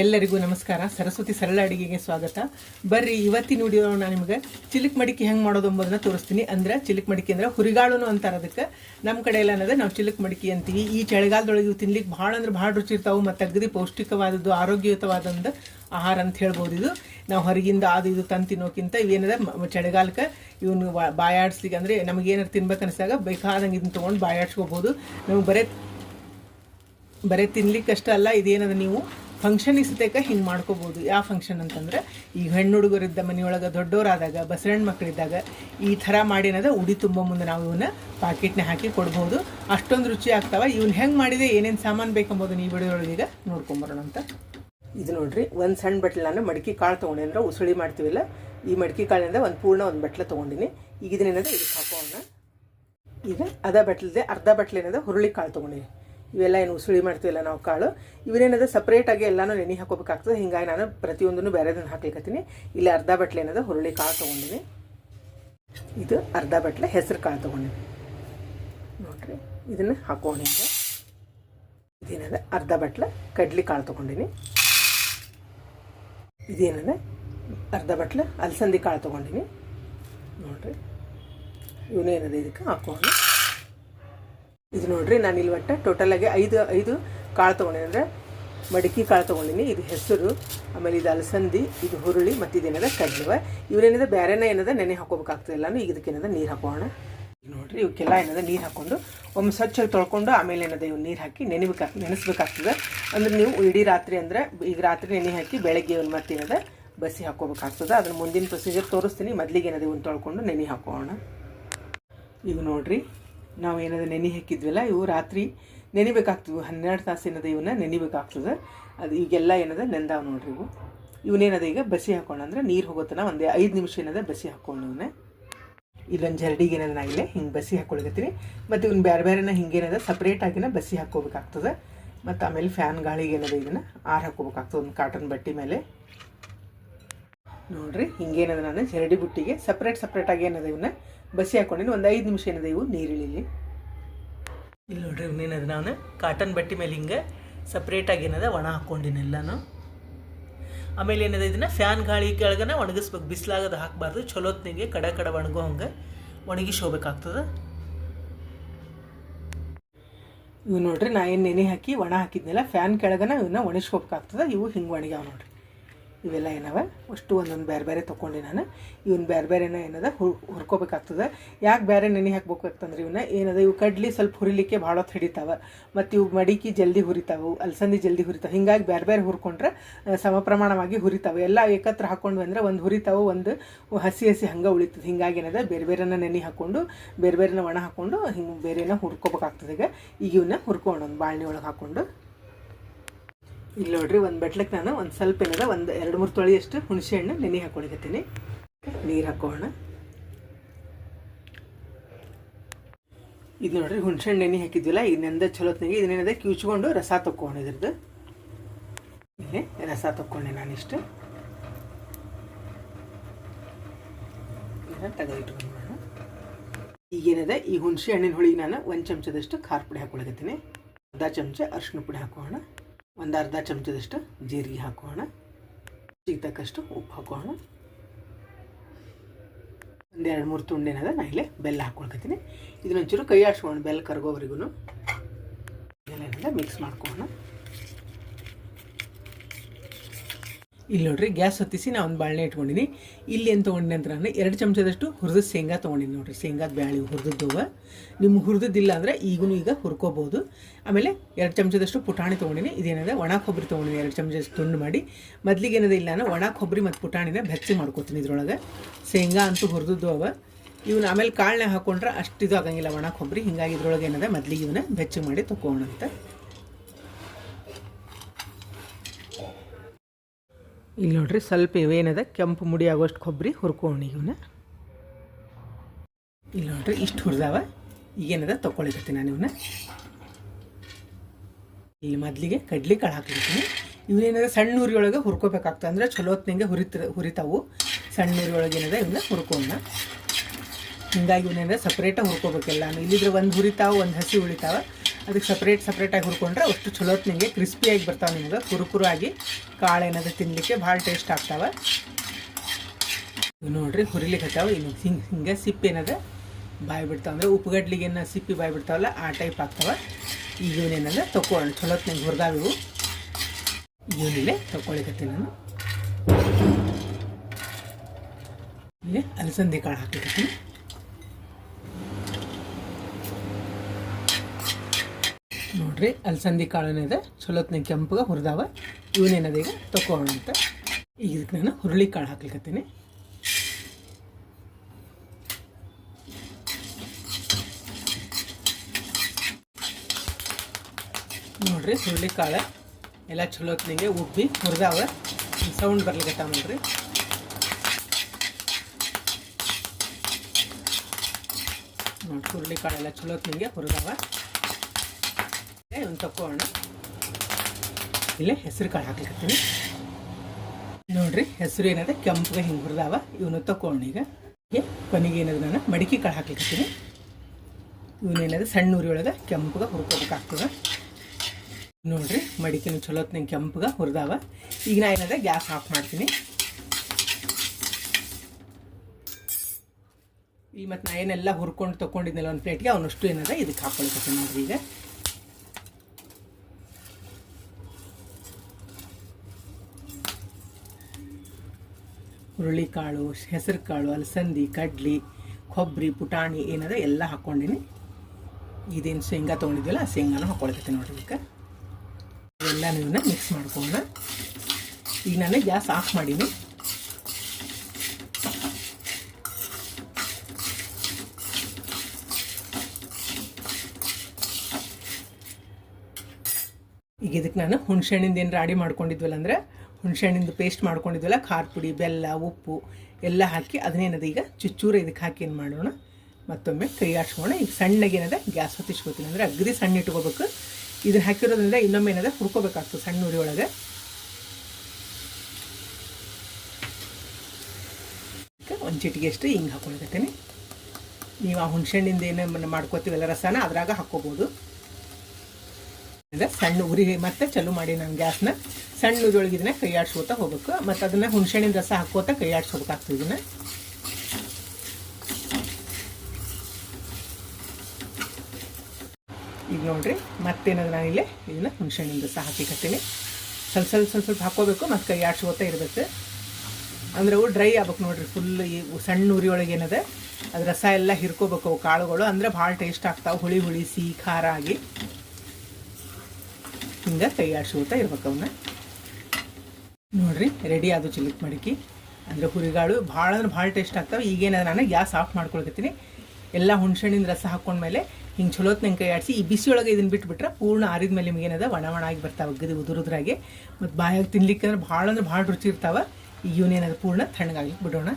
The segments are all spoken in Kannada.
ಎಲ್ಲರಿಗೂ ನಮಸ್ಕಾರ. ಸರಸ್ವತಿ ಸರಳ ಅಡುಗೆಗೆ ಸ್ವಾಗತ. ಬರ್ರಿ, ಇವತ್ತಿನ ವಿಡಿಯೋ ನಾನು ನಿಮಗೆ ಚಿಲಿಕ್ ಮಡಿಕೆ ಹೆಂಗೆ ಮಾಡೋದು ಅಂಬೋದನ್ನ ತೋರಿಸ್ತೀನಿ. ಅಂದ್ರೆ ಚಿಲಿಕ್ ಮಡಿಕೆ ಅಂದ್ರೆ ಹುರಿಗಾಳುನು ಅಂತಾರೆ ಅದಕ್ಕೆ. ನಮ್ಮ ಕಡೆ ಎಲ್ಲ ಅನ್ನೋದು ನಾವು ಚಿಲಿಕ್ ಮಡಿಕೆ ಅಂತೀವಿ. ಈ ಚಳಿಗಾಲದೊಳಗೆ ಇವು ತಿನ್ಲಿಕ್ಕೆ ಭಾಳ ಅಂದ್ರೆ ಭಾಳ ರುಚಿ ಇರ್ತಾವೆ ಮತ್ತು ಅಗದಿ ಪೌಷ್ಟಿಕವಾದದ್ದು, ಆರೋಗ್ಯಯುತವಾದಂದು ಆಹಾರ ಅಂತ ಹೇಳ್ಬೋದು ಇದು. ನಾವು ಹೊರಗಿಂದ ಅದು ಇದು ತಂದು ತಿನ್ನೋಕ್ಕಿಂತ ಇವೇನದ ಚಳಿಗಾಲಕ್ಕೆ ಇವನು ಬಾಯಾಡ್ಸ್ಲಿಕ್ಕೆ ಅಂದರೆ ತಿನ್ಬೇಕು ಅನಿಸಿದಾಗ ಬೇಕಾದಂಗೆ ಇದನ್ನ ತೊಗೊಂಡು ಬಾಯಾಡ್ಸ್ಕೋಬೋದು. ನಮಗೆ ಬರೇ, ಬರೀ ತಿನ್ಲಿಕ್ಕಷ್ಟೇ ಅಲ್ಲ ಇದೇನದ ನೀವು ಫಂಕ್ಷನಿಗೆ ಸತೇಕ ಹಿಂಗೆ ಮಾಡ್ಕೋಬೋದು. ಯಾವ ಫಂಕ್ಷನ್ ಅಂತಂದ್ರೆ, ಈ ಹೆಣ್ಣು ಹುಡುಗರಿದ್ದ ಮನೆಯೊಳಗೆ ದೊಡ್ಡವರಾದಾಗ ಬಸರಣ್ಣ ಮಕ್ಕಳಿದ್ದಾಗ ಈ ಥರ ಮಾಡಿನದ ಉಡಿ ತುಂಬ ಮುಂದೆ ನಾವು ಇವನ್ನ ಪಾಕೆಟ್ನ ಹಾಕಿ ಕೊಡ್ಬೋದು. ಅಷ್ಟೊಂದು ರುಚಿ ಆಗ್ತಾವ. ಇವನ್ನ ಹೆಂಗೆ ಮಾಡಿದೆ, ಏನೇನು ಸಾಮಾನು ಬೇಕೆಂಬುದನ್ನ ಈ ಈಗ ನೋಡ್ಕೊಂಬರೋಣ ಅಂತ. ಇದು ನೋಡ್ರಿ, ಒಂದು ಸಣ್ಣ ಬಟ್ಲು ನಾನು ಮಡಿಕೆ ಕಾಳು ತೊಗೊಂಡೆ. ಅಂದ್ರೆ ಉಸುಳಿ ಮಾಡ್ತೀವಲ್ಲ, ಈ ಮಡಿಕೆ ಕಾಳಿನಿಂದ ಒಂದು ಪೂರ್ಣ ಒಂದು ಬಟ್ಲ ತೊಗೊಂಡಿನಿ. ಈಗ ಇದನ್ನೇನದ ಇದಕ್ಕೆ ಹಾಕೋಣ. ಈಗ ಅದ ಬಟ್ಲದೆ ಅರ್ಧ ಬಟ್ಲೇನದ ಹುರುಳಿ ಕಾಳು ತೊಗೊಂಡಿನಿ. ಇವೆಲ್ಲ ಏನು ಉಸುಳಿ ಮಾಡ್ತೀವಲ್ಲ ನಾವು ಕಾಳು, ಇವನೇನದ ಸಪ್ರೇಟಾಗಿ ಎಲ್ಲಾನು ನೆನೆ ಹಾಕೋಬೇಕಾಗ್ತದೆ ಹಿಂಗಾಗಿ ನಾನು ಪ್ರತಿಯೊಂದನ್ನು ಬೇರೆದನ್ನು ಹಾಕ್ಲಿಕ್ಕತ್ತೀನಿ ಇಲ್ಲಿ ಅರ್ಧ ಬಟ್ಲೆ ಏನದ, ಹುರುಳಿ ಕಾಳು ತೊಗೊಂಡಿನಿ. ಇದು ಅರ್ಧ ಬಟ್ಲೆ ಹೆಸರು ಕಾಳು ತೊಗೊಂಡಿನಿ. ನೋಡ್ರಿ, ಇದನ್ನು ಈಗ ಇದೇನದ, ಅರ್ಧ ಬಟ್ಲೆ ಕಡ್ಲಿ ಕಾಳು ತೊಗೊಂಡಿನಿ. ಇದೇನದ, ಅರ್ಧ ಬಟ್ಲೆ ಅಲಸಂದಿ ಕಾಳು ತೊಗೊಂಡಿನಿ. ನೋಡ್ರಿ, ಇವನೇನದ ಇದಕ್ಕೆ ಹಾಕೋಣ. ಇದು ನೋಡ್ರಿ, ನಾನು ಇಲ್ಲಿ ಒಟ್ಟು ಟೋಟಲಾಗಿ ಐದು ಐದು ಕಾಳು ತೊಗೊಂಡಿನಿ ಅಂದರೆ ಮಡಿಕೆ ಕಾಳು ತೊಗೊಂಡಿನಿ. ಇದು ಹೆಸರು, ಆಮೇಲೆ ಇದು ಅಲಸಂದಿ, ಇದು ಹುರುಳಿ, ಮತ್ತು ಇದೇನದ ಕಡ್ಲಿವ. ಇವರೇನದ ಬೇರೆನ ಏನದ, ನೆನೆ ಹಾಕೋಬೇಕಾಗ್ತದೆ ಎಲ್ಲನೂ. ಈಗ ಇದಕ್ಕೇನದ ನೀರು ಹಾಕೋಣ. ನೋಡ್ರಿ ಇವಕ್ಕೆಲ್ಲ ಏನದ, ನೀರು ಹಾಕ್ಕೊಂಡು ಒಮ್ಮೆ ಸ್ವಚ್ಛವಾಗಿ ತೊಳ್ಕೊಂಡು ಆಮೇಲೆ ಏನದ ಇವು ನೀರು ಹಾಕಿ ನೆನೆಬೇಕಾ, ನೆನೆಸ್ಬೇಕಾಗ್ತದೆ. ಅಂದ್ರೆ ನೀವು ಇಡೀ ರಾತ್ರಿ ಅಂದ್ರೆ ಈಗ ರಾತ್ರಿ ನೆನೆ ಹಾಕಿ ಬೆಳಗ್ಗೆ ಒಂದು ಮತ್ತೆ ಏನದ, ಬಸಿ ಹಾಕೋಬೇಕಾಗ್ತದೆ ಅದನ್ನ ಮುಂದಿನ ಪ್ರೊಸೀಜರ್ ತೋರಿಸ್ತೀನಿ. ಮೊದಲಿಗೆ ಏನದ ಇವನ್ನ ತೊಳ್ಕೊಂಡು ನೆನೆ ಹಾಕೋಣ. ಈಗ ನೋಡ್ರಿ ನಾವು ಏನದ ನೆನೆ ಹಾಕಿದ್ವಲ್ಲ, ಇವು ರಾತ್ರಿ ನೆನಿಬೇಕಾಗ್ತದೆ. ಹನ್ನೆರಡು ತಾಸು ಏನದ ಇವನ್ನ ನೆನಿಬೇಕಾಗ್ತದೆ. ಅದು ಈಗೆಲ್ಲ ಏನದ? ನೆಂದಾವ ನೋಡ್ರಿ ಇವು. ಇವನೇನದ ಈಗ? ಬಸಿ ಹಾಕೋಣ ಅಂದ್ರೆ ನೀರು ಹೋಗೋತನ ಒಂದು ಐದು ನಿಮಿಷ ಏನದ? ಬಸಿ ಹಾಕೊಂಡು ಇವನ್ನ ಇಲ್ಲೊಂದು ಜರಡಿಗೆ ಏನದ ನಾ ಇಲ್ಲೇ ಹಿಂಗೆ ಬಸಿ ಹಾಕೊಳಕತ್ತೀನಿ ಮತ್ತು ಇವ್ನ ಬೇರೆ ಬೇರೆನ ಹಿಂಗೇನದ ಸಪ್ರೇಟ್ ಆಗಿನ ಬಸಿ ಹಾಕೋಬೇಕಾಗ್ತದೆ ಮತ್ತು ಆಮೇಲೆ ಫ್ಯಾನ್ ಗಾಳಿಗೆ ಏನದ ಇದನ್ನು ಆರು ಹಾಕೋಬೇಕಾಗ್ತದೆ ಒಂದು ಕಾಟನ್ ಬಟ್ಟೆ ಮೇಲೆ. ನೋಡ್ರಿ ಹಿಂಗೇನದ ನಾನು? ಜರಡಿ ಬುಟ್ಟಿಗೆ ಸಪ್ರೇಟ್ ಸಪ್ರೇಟಾಗಿ ಏನದ ಇವನ್ನ ಬಸಿ ಹಾಕೊಂಡಿನಿ, ಒಂದು ಐದು ನಿಮಿಷ ಏನಿದೆ ಇವು ನೀರಿಳಿಲಿ ಇಲ್ಲಿ ನೋಡ್ರಿ ಇವನೇನದ ನಾನು ಕಾಟನ್ ಬಟ್ಟೆ ಮೇಲೆ ಹಿಂಗೆ ಸಪ್ರೇಟಾಗಿ ಏನಿದೆ, ಒಣ ಹಾಕ್ಕೊಂಡಿನಿ ಎಲ್ಲಾನು. ಆಮೇಲೆ ಏನಿದೆ, ಇದನ್ನ ಫ್ಯಾನ್ ಗಾಳಿ ಕೆಳಗನ ಒಣಗಿಸ್ಬೇಕು, ಬಿಸಿಲಾಗದ ಹಾಕಬಾರ್ದು ಚಲೋತ್ನಿಗೆ ಕಡ ಕಡೆ ಒಣಗೋ ಹಂಗೆ ಒಣಗಿಸಿ ಹೋಗ್ಬೇಕಾಗ್ತದೆ ಇವು ನೋಡ್ರಿ, ನಾ ಏನು ನೆನೆ ಹಾಕಿ ಒಣ ಹಾಕಿದ್ನಲ್ಲ ಫ್ಯಾನ್ ಕೆಳಗನ ಇವನ್ನ ಒಣಗಿಸ್ಕೋಬೇಕಾಗ್ತದೆ, ಇವು ಹಿಂಗೆ ಒಣಗ್ಯಾವ ನೋಡ್ರಿ. ಇವೆಲ್ಲ ಏನವ? ಅಷ್ಟು ಒಂದೊಂದು ಬೇರೆ ಬೇರೆ ತೊಗೊಂಡು ನಾನು. ಇವನ್ನ ಬೇರೆ ಬೇರೆನ ಏನದ? ಹುರ್ ಹುರ್ಕೋಬೇಕಾಗ್ತದೆ. ಯಾಕೆ ಬೇರೆ ನೆನೆ ಹಾಕ್ಬೇಕಾಗ್ತಂದ್ರೆ ಇವನ್ನ ಏನದ? ಇವು ಕಡ್ಲಿ ಸ್ವಲ್ಪ ಹುರಿಲಿಕ್ಕೆ ಭಾಳ ಹೊತ್ತು ಹಿಡಿತಾವೆ. ಮತ್ತು ಇವು ಮಡಿಕೆ ಜಲ್ದಿ ಹುರಿತಾವೆ ಅಲಸಂದಿ ಜಲ್ದಿ ಹುರಿತಾವೆ. ಹಿಂಗಾಗಿ ಬೇರೆ ಬೇರೆ ಹುರ್ಕೊಂಡ್ರೆ ಸಮ ಪ್ರಮಾಣವಾಗಿ ಹುರಿತಾವೆ. ಎಲ್ಲ ಏಕತ್ರ ಹಾಕ್ಕೊಂಡ್ವಿ ಅಂದ್ರೆ ಒಂದು ಹುರಿತಾವೆ, ಒಂದು ಹಸಿ ಹಸಿ ಹಂಗೆ ಉಳಿತದೆ. ಹಿಂಗಾಗಿ ಏನದ? ಬೇರೆ ಬೇರೆನ ನೆನೆ ಹಾಕ್ಕೊಂಡು ಬೇರೆ ಬೇರೆನ ಒಣ ಹಾಕ್ಕೊಂಡು ಹಿಂಗೆ ಬೇರೆನ ಹುರ್ಕೋಬೇಕಾಗ್ತದೆ ಈಗ. ಈಗ ಇವನ್ನ ಹುರ್ಕೊಂಡು ಒಂದು ಬಾಳ್ನಿ ಒಳಗೆ ಹಾಕ್ಕೊಂಡು ಇಲ್ಲಿ ನೋಡ್ರಿ, ಒಂದು ಬಟ್ಲಕ್ಕೆ ನಾನು ಒಂದು ಸ್ವಲ್ಪ ಏನದ ಒಂದು ಎರಡು ಮೂರು ತೊಳೆಯಷ್ಟು ಹುಣಸೆ ಹಣ್ಣು ನೆನೆ ಹಾಕೊಳಿಕತ್ತೀನಿ ನೀರು ಹಾಕೋಣ. ಇದು ನೋಡ್ರಿ ಹುಣಸೆ ಹಣ್ಣು ನೆನೆ ಹಾಕಿದ್ವಿಲ್ಲ ನೆಂದ ಚಲೋತ್ನಾಗೆ ಇದನ್ನೇನದ ಕಿವುಚ್ಕೊಂಡು ರಸ ತಕ್ಕೋಣ ಇದ್ರದ್ದು. ಇಲ್ಲಿ ರಸ ತಕ್ಕೊಂಡೆ ನಾನಿಷ್ಟು ತೆಗೆದಿಟ್ಕೊಂಡು ಈಗೇನದ ಈ ಹುಣಸೆ ಹಣ್ಣಿನ ಹುಳಿಗೆ ನಾನು ಒಂದು ಚಮಚದಷ್ಟು ಖಾರ ಪುಡಿ ಹಾಕೊಳಕತ್ತೀನಿ. ಅರ್ಧ ಚಮಚ ಅರಿಶಿನ ಪುಡಿ ಹಾಕೋಣ. ಒಂದು ಅರ್ಧ ಚಮಚದಷ್ಟು ಜೀರಿಗೆ ಹಾಕೋಣ. ಸಿಗ್ತಕ್ಕಷ್ಟು ಉಪ್ಪು ಹಾಕೋಣ. ಒಂದು ಎರಡು ಮೂರು ತುಂಡೇನದ ನಾ ಇಲ್ಲೇ ಬೆಲ್ಲ ಹಾಕ್ಕೊಳ್ಕತ್ತೀನಿ ಇದನ್ನೊಂಚೂರು ಕೈ ಆಡ್ಸ್ಕೊಂಡು ಬೆಲ್ಲ ಕರಗೋವರೆಗೂ ಏನದ ಮಿಕ್ಸ್ ಮಾಡ್ಕೋಣ ಇಲ್ಲಿ ನೋಡ್ರಿ, ಗ್ಯಾಸ್ ಹೊತ್ತಿಸಿ ನಾನು ಒಂದು ಬಾಳೆನೆ ಇಟ್ಕೊಂಡಿನಿ. ಇಲ್ಲಿ ಏನು ತೊಗೊಂಡಿನಿ ಅಂತ ನಾನು ಎರಡು ಚಮಚದಷ್ಟು ಹುರಿದ ಶೇಂಗಾ ತೊಗೊಂಡಿನಿ ನೋಡ್ರಿ. ಶೇಂಗಾದ ಬ್ಯಾಳಿ ಹುರಿದದ್ದು ನಿಮ್ಗೆ ಹುರಿದಿಲ್ಲ ಅಂದರೆ ಈಗೂ ಈಗ ಹುರ್ಕೋಬೋದು ಆಮೇಲೆ ಎರಡು ಚಮಚದಷ್ಟು ಪುಟಾಣಿ ತೊಗೊಂಡಿನಿ. ಇದೇನದ, ಒಣ ಕೊಬ್ಬರಿ ತೊಗೊಂಡಿನಿ, ಎರಡು ಚಮಚದಷ್ಟು ತುಂಡು ಮಾಡಿ. ಮೊದಲಿಗೆ ಏನದ ಇಲ್ಲ ನಾನು ಒಣ ಕೊಬ್ಬರಿ ಮತ್ತು ಪುಟಾಣಿನ ಬೆಚ್ಚಿ ಮಾಡ್ಕೊತೀನಿ ಇದ್ರೊಳಗೆ. ಶೇಂಗಾ ಅಂತೂ ಹುರಿದದ್ದು ಅವ. ಇವನ್ನ ಆಮೇಲೆ ಕಾಳನ್ನ ಹಾಕೊಂಡ್ರೆ ಅಷ್ಟು ಇದು ಆಗಂಗಿಲ್ಲ ಒಣ ಕೊಬ್ಬರಿ. ಹಿಂಗಾಗಿ ಇದ್ರೊಳಗೆ ಏನದ, ಮೊದ್ಲಿಗೆ ಇವನ್ನ ಬೆಚ್ಚಿ ಮಾಡಿ ತೊಗೋಣ ಅಂತ ಇಲ್ಲಿ ನೋಡ್ರಿ ಸ್ವಲ್ಪ ಇವೇನದ? ಕೆಂಪು ಮುಡಿ ಆಗೋಷ್ಟು ಕೊಬ್ಬರಿ ಹುರ್ಕೊಂಡು ಇವನ್ನ ಇಲ್ಲಿ ನೋಡ್ರಿ ಇಷ್ಟು ಹುರಿದಾವ. ಈಗೇನದ ತೊಗೊಳಿಕತ್ತೀನಿ ನಾನು ಇವನ್ನ ಇಲ್ಲಿ ಮೊದಲಿಗೆ ಕಡ್ಲಿ ಕಾಳು ಹಾಕ್ಲಿರ್ತೀನಿ ಇವನೇನದ ಸಣ್ಣ ಊರಿಯೊಳಗೆ ಹುರ್ಕೋಬೇಕಾಗ್ತದೆ. ಅಂದ್ರೆ ಚಲೋ ಹೊತ್ನಂಗೆ ಹುರಿತ ಹುರಿತಾವು. ಸಣ್ಣ ಉರಿಯೊಳಗೆ ಏನದ? ಇವನ್ನ ಹುರ್ಕೋಣ ಹಿಂಗಾಗಿ ಇವನೇನದ ಸಪ್ರೇಟಾಗಿ ಹುರ್ಕೋಬೇಕೆಲ್ಲ. ಇಲ್ಲಿದ್ರೆ ಒಂದು ಹುರಿತಾವ, ಒಂದು ಹಸಿ ಉಳಿತಾವ. ಅದಕ್ಕೆ ಸಪ್ರೇಟ್ ಸಪ್ರೇಟಾಗಿ ಹುರ್ಕೊಂಡ್ರೆ ಅಷ್ಟು ಚಲೋ ನಿಮಗೆ ಕ್ರಿಸ್ಪಿಯಾಗಿ ಬರ್ತಾವೆ ನಿಮ್ಗೆ, ಕುರುಕುರು ಆಗಿ ಕಾಳು ಏನಾದ್ರು ತಿನ್ನಲಿಕ್ಕೆ ಭಾಳ ಟೇಸ್ಟ್ ಆಗ್ತಾವೆ. ನೋಡಿರಿ ಹುರಿಲಿಕ್ಕೆ ಹತ್ತಾವೆ ಇನ್ನು ಹಿಂಗೆ ಹಿಂಗೆ ಸಿಪ್ಪೆ ಏನದ ಬಾಯಿ ಬಿಡ್ತಾವೆ ಅಂದರೆ ಉಪ್ಪುಗಡ್ಲಿಗೆ ಏನು ಸಿಪ್ಪಿ ಬಾಯಿ ಬಿಡ್ತಾವಲ್ಲ ಆ ಟೈಪ್ ಆಗ್ತಾವೆ. ಈಗ ಇವನೇನಂದ್ರೆ ತೊಗೊಳ್ಳೋಣ ಚಲೋತ್ ನಿಂಗೆ ಹುರಿದಾವ ಇವು. ಇವನಿಲ್ಲೇ ತೊಗೊಳ್ಳಿಕತ್ತೀನಿ ನಾನು. ಇಲ್ಲಿ ಅಲಸಂದಿ ಕಾಳು ಹಾಕ್ಲಿಕತ್ತೀನಿ ನೋಡ್ರಿ ಅಲಸಂದಿ ಕಾಳೇನದ ಚಲೋತ್ನ ಕೆಂಪಗೆ, ಹುರಿದಾವ. ಇವನೇನದ ಈಗ? ಅಂತ. ಈಗ ಇದಕ್ಕೆ ನಾನು ಹುರುಳಿ ಕಾಳು ಹಾಕ್ಲಿಕತ್ತೀನಿ. ನೋಡ್ರಿ, ಹುರುಳಿ ಕಾಳು. ಎಲ್ಲ ಚಲೋತ್ನಿಗೆ ಉಬ್ಬಿ, ಹುರಿದಾವ. ಸೌಂಡ್ ಬರ್ಲಿಕತ್ತಾವ ನೋಡ್ರಿ. ನೋಡಿ ಹುರುಳಿ ಕಾಳೆಲ್ಲ ಚಲೋತ್ನಿಗೆ ಹುರಿದಾವ. ಒಂದು ತಕೊಳ್ಳೋಣ ಇಲ್ಲೇ ಹೆಸರು ಕಾಳು ಹಾಕ್ಲಿಕ್ಕೆ ನೋಡ್ರಿ, ಹೆಸರು ಏನದ, ಕೆಂಪುಗೆ ಹಿಂಗೆ ಹುರಿದಾವ ಇವನು ತಕೊಳ್ಳೋಣ ಈಗ. ಕೊನೆಗೆ ಏನದ ನಾನು ಮಡಿಕೆ ಕಾಳು ಹಾಕ್ಲಿಕತ್ತೀನಿ. ಇವನೇನದ ಸಣ್ಣ ಉರಿ ಒಳಗೆ ಕೆಂಪಗೆ ಹುರ್ಕೋಬೇಕಾಗ್ತದೆ ನೋಡ್ರಿ ಚಲೋ ಚಲೋತ್ನ ಕೆಂಪುಗೆ ಹುರಿದಾವ. ಈಗ ನಾ ಏನದ, ಗ್ಯಾಸ್ ಆಫ್ ಮಾಡ್ತೀನಿ. ಈ ಮತ್ತು ನಾ ಏನೆಲ್ಲ ಹುರ್ಕೊಂಡು ತೊಗೊಂಡಿದ್ನಲ್ಲ ಒಂದು ಪ್ಲೇಟ್ಗೆ, ಅವನಷ್ಟು ಏನದ ಇದಕ್ಕೆ ಹಾಕ್ಕೊಳ್ತೀನಿ ನೋಡ್ರಿ ಈಗ. ಹುರುಳಿಕಾಳು ಹೆಸರು ಕಾಳು ಅಲಸಂದಿ, ಕಡ್ಲಿ ಕೊಬ್ಬರಿ ಪುಟಾಣಿ ಏನದ ಎಲ್ಲ ಹಾಕ್ಕೊಂಡಿನಿ. ಇದೇನು ಶೇಂಗಾ ತೊಗೊಂಡಿದ್ವಲ್ಲ, ಆ ಶೇಂಗಾನ ಹಾಕ್ಕೊಳ್ತೈತೆ ನೋಡ್ರಿ ಇದಕ್ಕೆ ಎಲ್ಲನೂ ಮಿಕ್ಸ್ ಮಾಡ್ಕೊಳ್ಳೋಣ ಈಗ ನಾನು ಗ್ಯಾಸ್ ಆಫ್ ಮಾಡೀನಿ. ಈಗ ಇದಕ್ಕೆ ನಾನು ಹುಣ್ಸೆಹಣ್ಣಿಂದ ಏನು ರಾಡಿ ಮಾಡ್ಕೊಂಡಿದ್ವಲ್ಲ ಅಂದ್ರೆ ಹುಣ್ಸೆಹಣ್ಣಿಂದು ಪೇಸ್ಟ್ ಮಾಡ್ಕೊಂಡಿದ್ವಲ್ಲ ಖಾರ ಪುಡಿ ಬೆಲ್ಲ, ಉಪ್ಪು ಎಲ್ಲ ಹಾಕಿ ಅದನ್ನೇನದ ಈಗ, ಚುಚ್ಚೂರ ಇದಕ್ಕೆ ಹಾಕಿ ಏನು ಮಾಡೋಣ? ಮತ್ತೊಮ್ಮೆ ಕೈ ಆಡ್ಸ್ಕೊಳ್ಳೋಣ ಈಗ ಸಣ್ಣಗೆ ಏನದ? ಗ್ಯಾಸ್ ಹೊತ್ತಿಸ್ಕೊತೀನಿ. ಅಂದರೆ ಅಗದಿ ಸಣ್ಣ ಇಟ್ಕೋಬೇಕು. ಇದನ್ನು ಹಾಕಿರೋದ್ರಿಂದ ಇನ್ನೊಮ್ಮೆ ಏನದ? ಹುರ್ಕೋಬೇಕಾಗ್ತದೆ ಸಣ್ಣ ಉರಿ ಒಳಗೆ. ಒಂದು ಚಿಟಿಗೆಷ್ಟು ಹಿಂಗೆ ಹಾಕೊಳಕತ್ತೀನಿ ನೀವು ಆ ಹುಣಸೆಹಣ್ಣಿಂದ ಏನು ಮಾಡ್ಕೋತೀವಲ್ಲ ರಸನ ಅದ್ರಾಗ ಹಾಕ್ಕೋಬೋದು. ಸಣ್ಣ ಉರಿ ಮತ್ತೆ ಚಲೋ ಮಾಡಿ ನಾನು ಗ್ಯಾಸ್ನ. ಸಣ್ಣ ಉರಿಯೊಳಗೆ ಇದನ್ನ ಕೈ ಆಡ್ಸ್ಕೊತಾ ಹೋಗ್ಬೇಕು. ಮತ್ತು ಅದನ್ನ ಹುಣ್ಸೆಹಣ್ಣಿನ ರಸ ಹಾಕೋತಾ ಕೈ ಆಡ್ಸ್ಕೋಬೇಕಾಗ್ತದೆ ಇದನ್ನ. ಈಗ ನೋಡ್ರಿ, ಮತ್ತೇನದ ನಾನಿಲ್ಲೇ ಇದನ್ನ ಹುಣಸೆಣ್ಣಿನ ರಸ ಹಾಕಿಕತ್ತೀನಿ ಸ್ವಲ್ಪ ಸ್ವಲ್ಪ ಸ್ವಲ್ಪ ಸ್ವಲ್ಪ ಹಾಕೋಬೇಕು ಮತ್ತು ಕೈ ಆಡ್ಸ್ಕೋತಾ ಇರ್ಬೇಕು. ಅಂದ್ರೆ ಅವು ಡ್ರೈ ಆಗ್ಬೇಕು ನೋಡ್ರಿ ಫುಲ್ ಈ ಸಣ್ಣ ಉರಿ ಒಳಗೆ ಏನದ, ಅದು ರಸ ಎಲ್ಲ ಹಿರ್ಕೋಬೇಕು ಅವು ಕಾಳುಗಳು. ಅಂದ್ರೆ ಭಾಳ ಟೇಸ್ಟ್ ಆಗ್ತಾವೆ, ಹುಳಿ ಹುಳಿ, ಸಿಹಿ, ಖಾರ ಆಗಿ. ಹಿಂಗೆ ಕೈ ಆಡ್ಸ್ಕೊತಾ ಇರ್ಬೇಕು ಅವನ್ನ ನೋಡ್ರಿ ರೆಡಿ ಆದವು ಚಿಲಿಕ್ ಮಡಿಕೆ. ಅಂದರೆ ಹುರಿಗಾಳು ಭಾಳ ಅಂದ್ರೆ ಭಾಳ ಟೇಸ್ಟ್ ಆಗ್ತಾವೆ. ಈಗೇನಾದ್ರೆ ನಾನು ಗ್ಯಾಸ್ ಆಫ್ ಮಾಡ್ಕೊಳ್ಕತ್ತೀನಿ. ಎಲ್ಲ ಹುಣ್ಸೆಣ್ಣಿನ ರಸ ಹಾಕ್ಕೊಂಡ್ಮೇಲೆ ಹಿಂಗೆ ಚಲೋತ್ ನಂಗೆ ಕೈ ಆಡಿಸಿ ಈ ಬಿಸಿಯೊಳಗೆ ಇದನ್ನು ಬಿಟ್ಬಿಟ್ರೆ ಪೂರ್ಣ ಆರಿದ ಮೇಲೆ ನಿಮಗೇನದ ಒಣ ಒಣ ಆಗಿ ಬರ್ತಾವೆ, ಅಗ್ಗದಿ ಉದುರುದ್ರಾಗೆ. ಮತ್ತು ಬಾಯಾಗಿ ತಿನ್ಲಿಕ್ಕೆ ಅಂದ್ರೆ ಭಾಳ ಅಂದ್ರೆ ಭಾಳ ರುಚಿ ಇರ್ತಾವೆ. ಇವನೇನದ ಪೂರ್ಣ ತಣ್ಣಗಾಗ್ಲಿಕ್ಕೆ ಬಿಡೋಣ.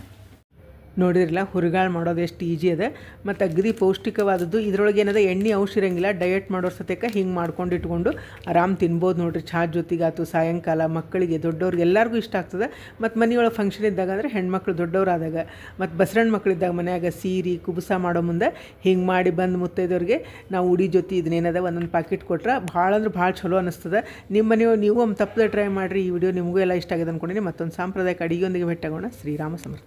ನೋಡಿದ್ರಲ್ಲ, ಹುರಿಗಾಳು ಮಾಡೋದು ಎಷ್ಟು ಈಜಿ ಅದ ಮತ್ತು ಅಗದಿ ಪೌಷ್ಟಿಕವಾದದ್ದು, ಇದ್ರೊಳಗೆ ಏನದ, ಎಣ್ಣೆ ಔಷಧ ಇರಂಗಿಲ್ಲ ಡಯಟ್ ಮಾಡೋರ್ ಸತೇಕ ಹಿಂಗೆ ಮಾಡ್ಕೊಂಡು ಇಟ್ಕೊಂಡು ಆರಾಮ್ ತಿನ್ಬೋದು ನೋಡಿರಿ. ಚಹಾ ಜೊತೆಗಾತು, ಸಾಯಂಕಾಲ ಮಕ್ಕಳಿಗೆ ದೊಡ್ಡವ್ರಿಗೆ ಎಲ್ಲರಿಗೂ ಇಷ್ಟ ಆಗ್ತದೆ. ಮತ್ತು ಮನೆಯೊಳಗೆ ಫಂಕ್ಷನ್ ಇದ್ದಾಗ ಅಂದರೆ ಹೆಣ್ಮಕ್ಳು ದೊಡ್ಡವರಾದಾಗ ಮತ್ತು ಬಸರಣ್ಣ ಮಕ್ಕಳಿದ್ದಾಗ ಮನ್ಯಾಗ ಸೀರೆ, ಕುಬುಸ ಮಾಡೋ ಮುಂದೆ ಹಿಂಗೆ ಮಾಡಿ ಬಂದು ಮುತ್ತೈದವ್ರಿಗೆ ನಾವು ಉಡಿ ಜೊತೆ ಇದನ್ನೇನದ ಒಂದೊಂದು ಪ್ಯಾಕೆಟ್ ಕೊಟ್ರೆ ಭಾಳ ಅಂದ್ರೆ ಭಾಳ ಚಲೋ ಅನಿಸ್ತದೆ. ನಿಮ್ಮ ಮನೆಯವ್ರು, ನೀವು ಒಂದು ತಪ್ಪದೆ ಟ್ರೈ ಮಾಡಿರಿ. ಈ ವಿಡಿಯೋ ನಿಮಗೂ ಎಲ್ಲ ಇಷ್ಟ ಆಗಿದೆ ಅಂದ್ಕೊಂಡಿನಿ ಮತ್ತೊಂದು ಸಾಂಪ್ರದಾಯಿಕ ಅಡಿಗೆಯೊಂದಿಗೆ ಭೇಟಿಯಾಗೋಣ. ಶ್ರೀರಾಮ ಸಮರ್ಥ